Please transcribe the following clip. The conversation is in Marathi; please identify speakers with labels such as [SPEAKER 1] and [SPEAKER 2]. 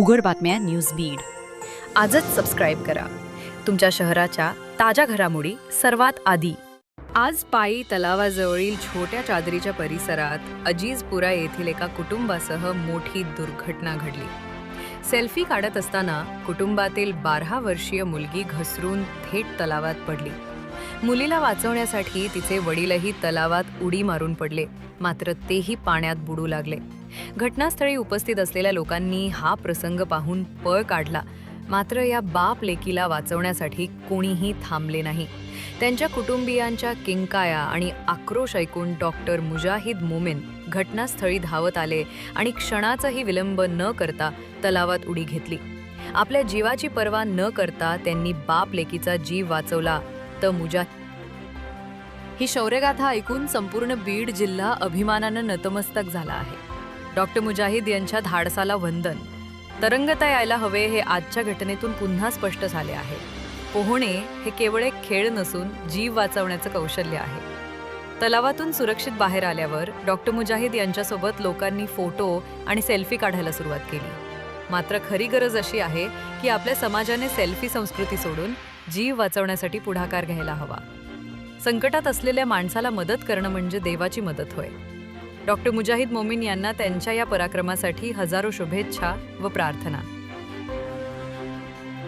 [SPEAKER 1] उघड बातम्या न्यूज बीड. आजच सबस्क्राईब करा. तुमच्या शहराच्या ताज्या घडामोडी सर्वात आधी. आज पायी तलावाजवळील छोट्या चादरीच्या परिसरात अजीजपुरा येथील एका कुटुंबासह मोठी दुर्घटना घडली. सेल्फी काढत असताना कुटुंबातील बारा वर्षीय मुलगी घसरून थेट तलावात पडली. मुलीला वाचवण्यासाठी तिचे वडीलही तलावात उडी मारून पडले. मात्र तेही पाण्यात बुडू लागले. घटनास्थळी उपस्थित असलेल्या लोकांनी हा प्रसंग पाहून पळ काढला. मात्र या बाप लेकीला वाचवण्यासाठी कोणीही थांबले नाही. त्यांच्या कुटुंबियांच्या किंकाया आणि आक्रोश ऐकून डॉक्टर मुजाहिद मोमेन घटनास्थळी धावत आले आणि क्षणाचाही विलंब न करता तलावात उडी घेतली. आपल्या जीवाची पर्वा न करता त्यांनी बाप लेकीचा जीव वाचवला. तर मुजा ही शौर्यगाथा ऐकून संपूर्ण बीड जिल्हा अभिमानानं नतमस्तक झाला आहे. डॉक्टर मुजाहिद यांच्या धाडसाला वंदन. तरंगता यायला हवे हे आजच्या घटनेतून पुन्हा स्पष्ट झाले आहे. पोहणे हे केवळ एक खेळ नसून जीव वाचवण्याचं कौशल्य आहे. तलावातून सुरक्षित बाहेर आल्यावर डॉक्टर मुजाहिद यांच्यासोबत लोकांनी फोटो आणि सेल्फी काढायला सुरुवात केली. मात्र खरी गरज अशी आहे की आपल्या समाजाने सेल्फी संस्कृती सोडून जीव वाचवण्यासाठी पुढाकार घ्यायला हवा. संकटात असलेल्या माणसाला मदत करणं म्हणजे देवाची मदत होय. डॉक्टर मुजाहिद मोमीन यांना त्यांच्या या पराक्रमासाठी हजारो शुभेच्छा व प्रार्थना.